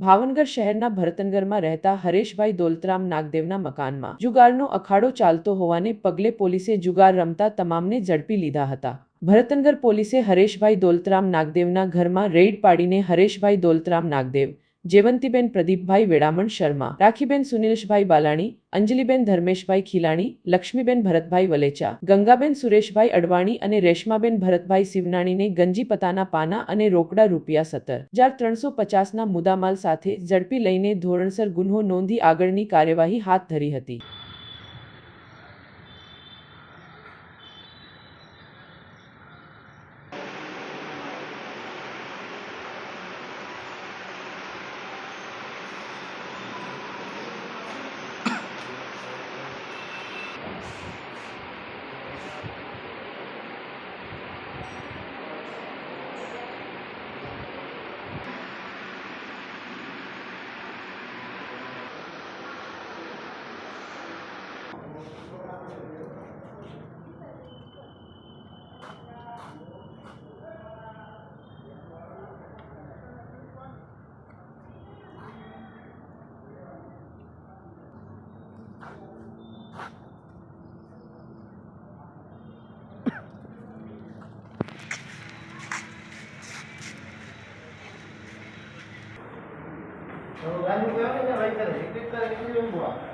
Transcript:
ભાવનગર શહેરના ભરતનગરમાં રહેતા હરેશભાઈ દોલતરામ નાગદેવના મકાનમાં જુગારનો અખાડો ચાલતો હોવાને પગલે પોલીસે જુગાર રમતા તમામને ઝડપી લીધા હતા. ભરતનગર પોલીસે હરેશભાઈ દોલતરામ નાગદેવના ઘરમાં રેડ પાડીને હરેશભાઈ દોલતરામ નાગદેવ જેવંતીબેન પ્રદીપભાઈ વેળામણ શર્મા, રાખીબેન સુનિલેશભાઈ બાલાણી, અંજલિબેન ધર્મેશભાઈ ખીલાણી, લક્ષ્મીબેન ભરતભાઈ વલેચા, ગંગાબેન સુરેશભાઈ અડવાણી અને રેશમાબેન ભરતભાઈ શિવનાણીને ગંજી પતાના પાના અને રોકડા રૂપિયા સત્તર. હજાર ત્રણસો પચાસના મુદ્દામાલ સાથે ઝડપી લઈને ધોરણસર ગુન્હો નોંધી આગળની કાર્યવાહી હાથ ધરી હતી. 何もやめないから、せっかくから来てるんだ。